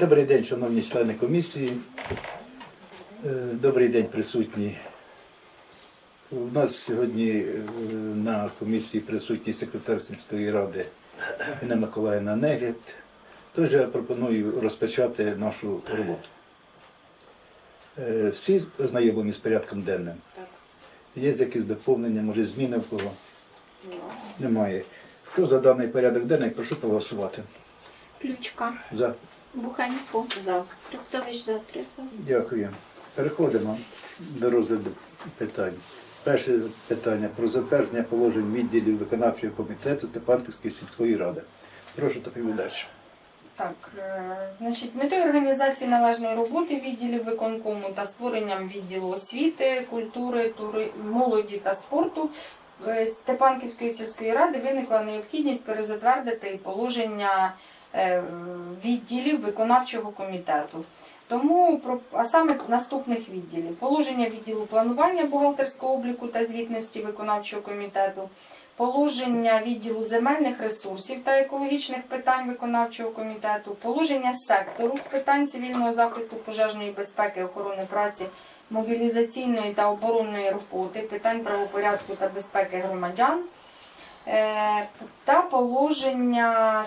Добрий день, шановні члени комісії. Е, Добрий день, присутні. У нас сьогодні е, на комісії присутній секретар сільської ради Інна Миколаївна Негет. Тож я пропоную розпочати нашу роботу. Е, Всі ознайомлені з порядком денним. Так. Є якісь доповнення, може зміни в кого? Немає. Хто за даний порядок денний, прошу проголосувати. Ключка, За. Буханько, За. Фруктович за три за. Дякую. Переходимо до розгляду питань. Перше питання про затвердження положень відділів виконавчого комітету Степанківської сільської ради. Прошу доповідач. Так, е, значить, з метою організації належної роботи відділів виконкому та створенням відділу освіти, культури, тури, молоді та спорту е, Степанківської сільської ради виникла необхідність перезатвердити положення відділів виконавчого комітету. Тому а саме наступних відділів: положення відділу планування бухгалтерського обліку та звітності виконавчого комітету, положення відділу земельних ресурсів та екологічних питань виконавчого комітету, положення сектору з питань цивільного захисту, пожежної безпеки, охорони праці, мобілізаційної та оборонної роботи, питань правопорядку та безпеки громадян. Е, Та положення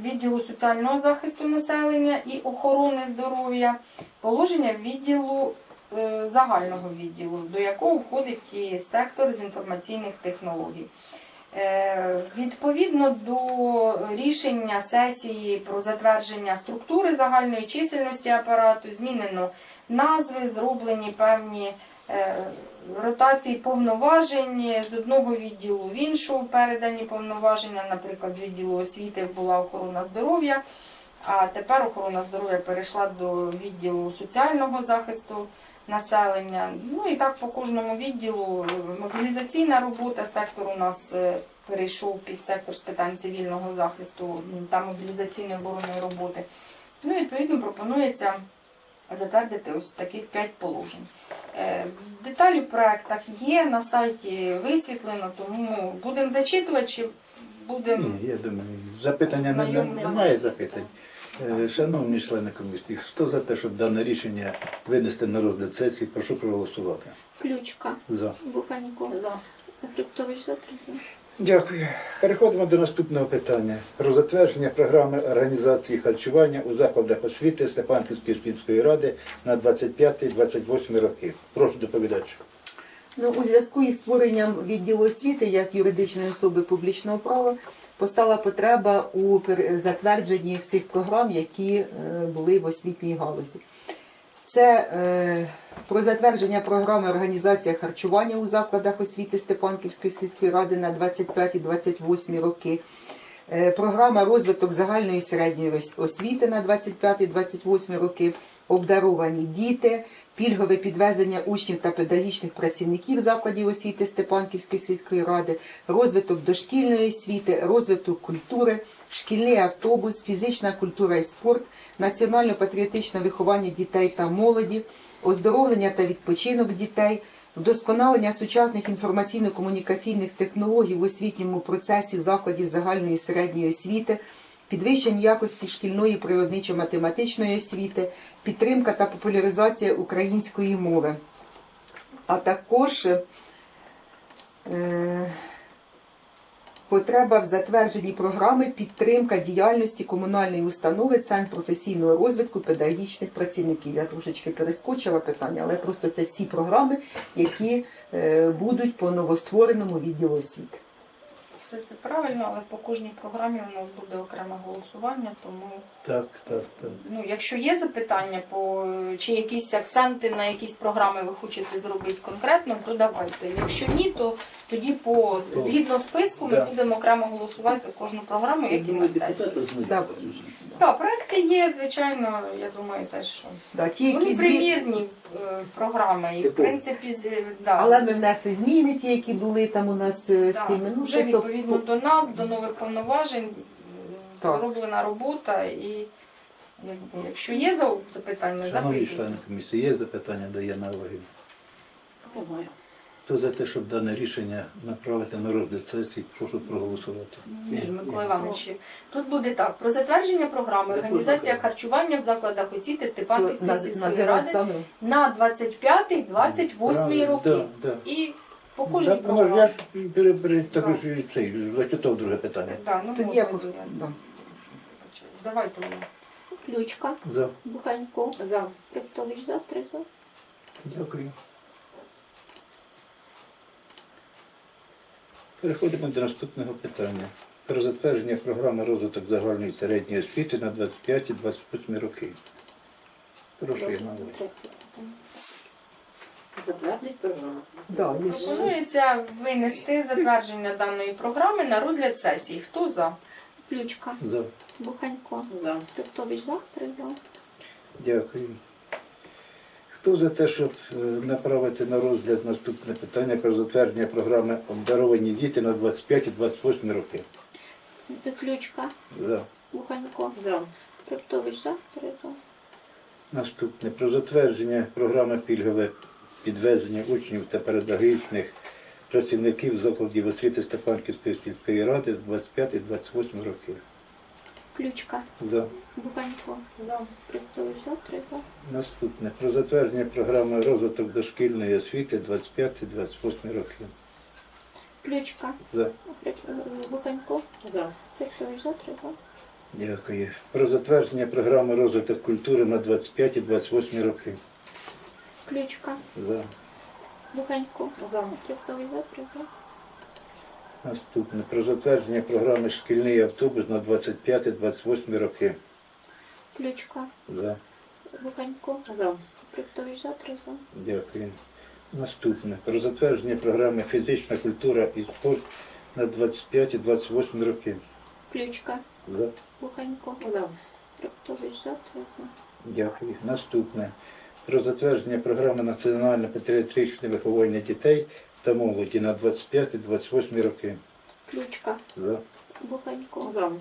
відділу соціального захисту населення і охорони здоров'я, положення відділу е, загального відділу, до якого входить і сектор з інформаційних технологій. Е, Відповідно до рішення сесії про затвердження структури загальної чисельності апарату, змінено назви, зроблені певні ротації повноважень з одного відділу в іншого передані повноваження, наприклад, з відділу освіти була охорона здоров'я, а тепер охорона здоров'я перейшла до відділу соціального захисту населення. Ну і так по кожному відділу Е, мобілізаційна робота, сектор у нас е, перейшов під сектор з питань цивільного захисту та мобілізаційної оборонної роботи. Ну, відповідно, пропонується затвердити ось таких п'ять положень. Е, Деталі в проектах є, на сайті висвітлено, тому будемо зачитувати чи будемо. Ні, я думаю, запитання не- немає запитань. Е, Шановні члени комісії, хто за те, щоб дане рішення винести на розгляд сесії, прошу проголосувати. Ключка, За. Буханько, за три за. Дякую. Переходимо до наступного питання про затвердження програми організації харчування у закладах освіти Степанківської сільської ради на 25-28 роки. Прошу доповідач. Ну, у зв'язку із створенням відділу освіти як юридичної особи публічного права постала потреба у затвердженні всіх програм, які е, були в освітній галузі. Це е, про затвердження програми організація харчування у закладах освіти Степанківської сільської ради на 25-28 роки. Е, Програма розвиток загальної середньої освіти на 25-28 роки, обдаровані діти, пільгове підвезення учнів та педагогічних працівників закладів освіти Степанківської сільської ради, розвиток дошкільної освіти, розвиток культури, шкільний автобус, фізична культура і спорт, національно-патріотичне виховання дітей та молоді, оздоровлення та відпочинок дітей, вдосконалення сучасних інформаційно-комунікаційних технологій в освітньому процесі закладів загальної середньої освіти, підвищення якості шкільної природничо-математичної освіти, підтримка та популяризація української мови, а також е, потреба в затвердженні програми підтримка діяльності комунальної установи Центр професійного розвитку педагогічних працівників. Я трошечки перескочила питання, але просто це всі програми, які е, будуть по новоствореному відділу освіти. Все це правильно, але по кожній програмі у нас буде окреме голосування, тому Так, так, так. ну, якщо є запитання по чи якісь акценти на якісь програми ви хочете зробити конкретно, то давайте. Якщо ні, то тоді по згідно списку ми Да. будемо окремо голосувати за кожну програму, як і на сесії. Так, Так, проекти є, звичайно, я думаю, теж що да, ті, які вони змі- примірні програми, і в Типові. принципі з- да, Але ми внесли зміни, ті, які були там у нас е, Да, цими. Ну, вже тобто, відповідно до нас, до нових повноважень, Так. зроблена робота і якби, якщо є за- запитання, Шановні запитуйте. члени комісії, є запитання до Яна Олегівни? Хто за те, щоб дане рішення направити на розгляд сесії, прошу проголосувати. Микола Іванович, тут буде так. Про затвердження програми організація харчування в закладах освіти Степанківської сільської ради на 25-28 роки. І по кожній Так, може, я ж пере- пере- так Так. ж і цей, зачитав друге питання. Да, ну, Тоді можна я і да. Давайте. Ключка. За. Буханько. За. Фриктович за. Три за. Дякую. Переходимо до наступного питання. Про затвердження програми розвиток загальної середньої освіти на 25-28 роки. Прошу, Володимирівна. Затвердить програму. Да, є Пропонується винести затвердження даної програми на розгляд сесії. Хто за? Ключка. За. Буханько. За. Фриктович за. Три за. Дякую. Хто за те, щоб е, направити на розгляд наступне питання про затвердження програми обдаровані діти на 25 і 28 роки? Ключка. За. Буханько. За. Фриктович за. Три. Наступне про затвердження програми пільгове підвезення учнів та педагогічних працівників закладів освіти Степанківської сільської ради з 25-28 років. Ключка. За. Буханько. За. Фриктович за. Три. Наступне про затвердження програми розвиток дошкільної освіти 25-28 років. Ключка. За. Е, Буханько. За. Фриктович за. Три. Дякую. Про затвердження програми розвиток культури на 25-28 роки. Ключка. За. Буханько. За. Фриктович за. Три за. Наступне про затвердження програми шкільний автобус на 25-28 роки. Ключка. За. Буханько. За. Фриктович за. Три за. Дякую. Наступне. Про затвердження програми фізична культура і спорт на 25-28 роки. Ключка. За. Буханько. За. Фриктович за. Три за. Дякую. Наступне. Про затвердження програми національно-патріотичне виховання дітей та молоді на 25-28 роки. Ключка. За. Буханько. За.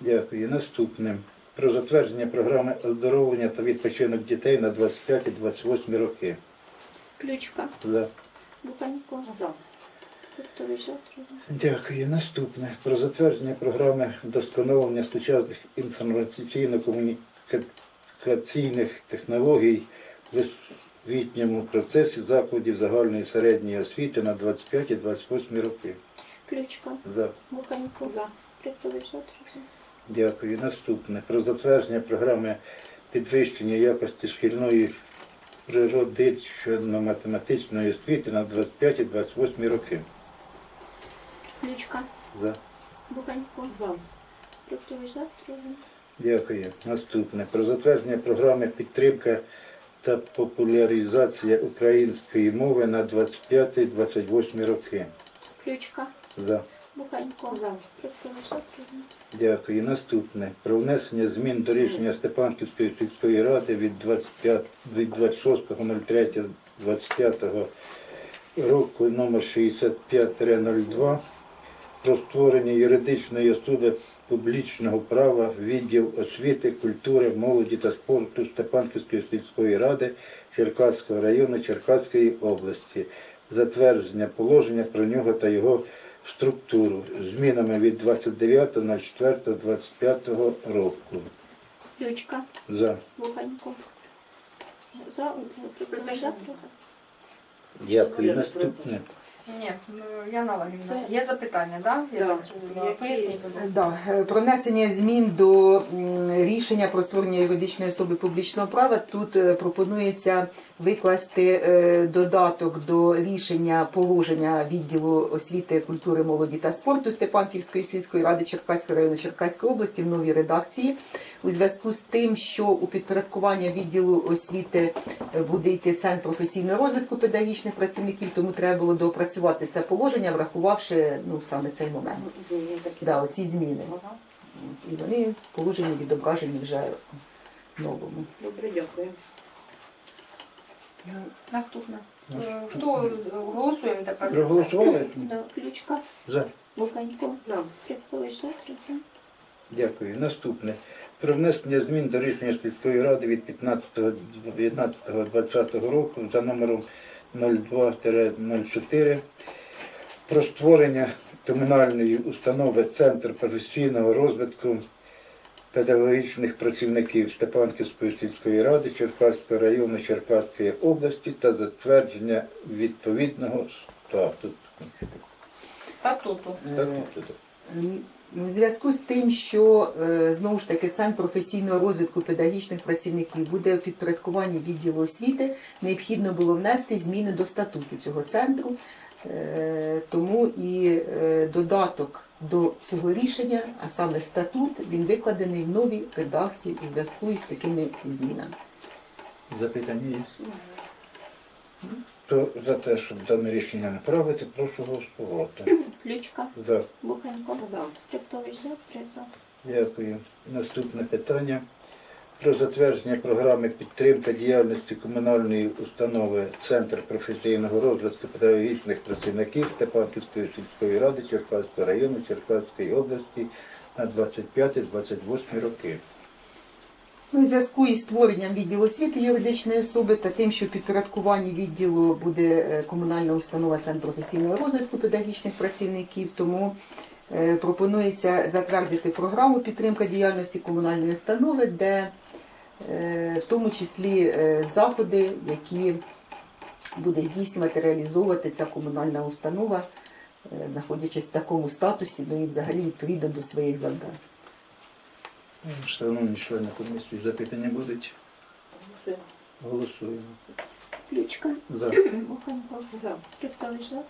Дякую. Наступне. Про затвердження програми оздоровлення та відпочинок дітей на 25-28 роки. Ключка. За. Буханько. За. За. Дякую. Наступне. Про затвердження програми вдосконалення сучасних інформаційно-комунікаційних технологій освітньому процесі закладів загальної середньої освіти на 25-28 роки. Ключка. За. Буханько. За. Дякую. Наступне. Про затвердження програми підвищення якості шкільної природично-математичної освіти на 25-28 роки. Ключка. За. Буханько. За. За. Дякую. Наступне. Про затвердження програми підтримка та популяризація української мови на 25-28 роки. Ключка. За. Буханько. За. Дякую. Наступне. Про внесення змін до рішення Степанківської сільської ради від 25 від 26.03.25 року номер 65-02 про створення юридичної особи публічного права відділ освіти, культури, молоді та спорту Степанківської сільської ради Черкаського району Черкаської області. Затвердження положення про нього та його структуру змінами від 29.04.25 року. Ключка. За. Буханько. За. Дякую. Наступне. Ні, ну, Яна Валерівна, є запитання, да? Я Да. так зрозуміла. Поясніть, будь ласка. Да, е, про внесення змін до рішення про створення юридичної особи публічного права. Тут е, пропонується викласти е, додаток до рішення положення відділу освіти, культури, молоді та спорту Степанківської сільської ради Черкаського району Черкаської області в новій редакції у зв'язку з тим, що у підпорядкування відділу освіти е, буде йти центр професійного розвитку педагогічних працівників, тому треба було доопрацювати це положення, врахувавши ну саме цей момент. Да, оці зміни. Ага. І вони в положенні відображені вже в новому. Добре, дякую. Наступне. Е, Хто голосуємо тепер? за це? Проголосували? Да. Ключка. За. Буханько. За. Фриктович за. Три. Дякую. Наступне. Про внесення змін до рішення сільської ради від 15.19.20 року за номером 02-04 про створення комунальної установи Центр професійного розвитку педагогічних працівників Степанківської сільської ради Черкаського району Черкаської області та затвердження відповідного статуту. Статуту. Статуту. М, У зв'язку з тим, що е, знову ж таки центр професійного розвитку педагогічних працівників буде у підпорядкуванні відділу освіти, необхідно було внести зміни до статуту цього центру. Е, Тому і е, додаток до цього рішення, а саме статут, він викладений в новій редакції у зв'язку із такими змінами. Запитання є? То за те, щоб дане рішення направити, прошу голосувати. Ключка, За. Бухенко, За. Криптович за, три за. Дякую. Наступне питання про затвердження програми підтримки діяльності комунальної установи Центр професійного розвитку педагогічних працівників Степанківської сільської ради Черкаського району Черкаської області на 25-28 роки. Ну, у зв'язку із створенням відділу освіти юридичної особи та тим, що в підпорядкуванні відділу буде е, комунальна установа Центр професійного розвитку педагогічних працівників, тому е, пропонується затвердити програму підтримка діяльності комунальної установи, де е, в тому числі заходи, які буде здійснювати, реалізовувати ця комунальна установа, знаходячись в такому статусі, ну і взагалі відповідно до своїх завдань. Шановні члени комісії, запитання будуть? Голосуємо. Ключка, За. Бухенко, За. Криптович за.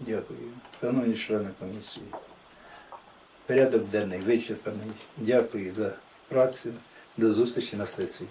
Дякую. Шановні члени комісії. Порядок денний вичерпаний. Дякую за працю. До зустрічі на сесії.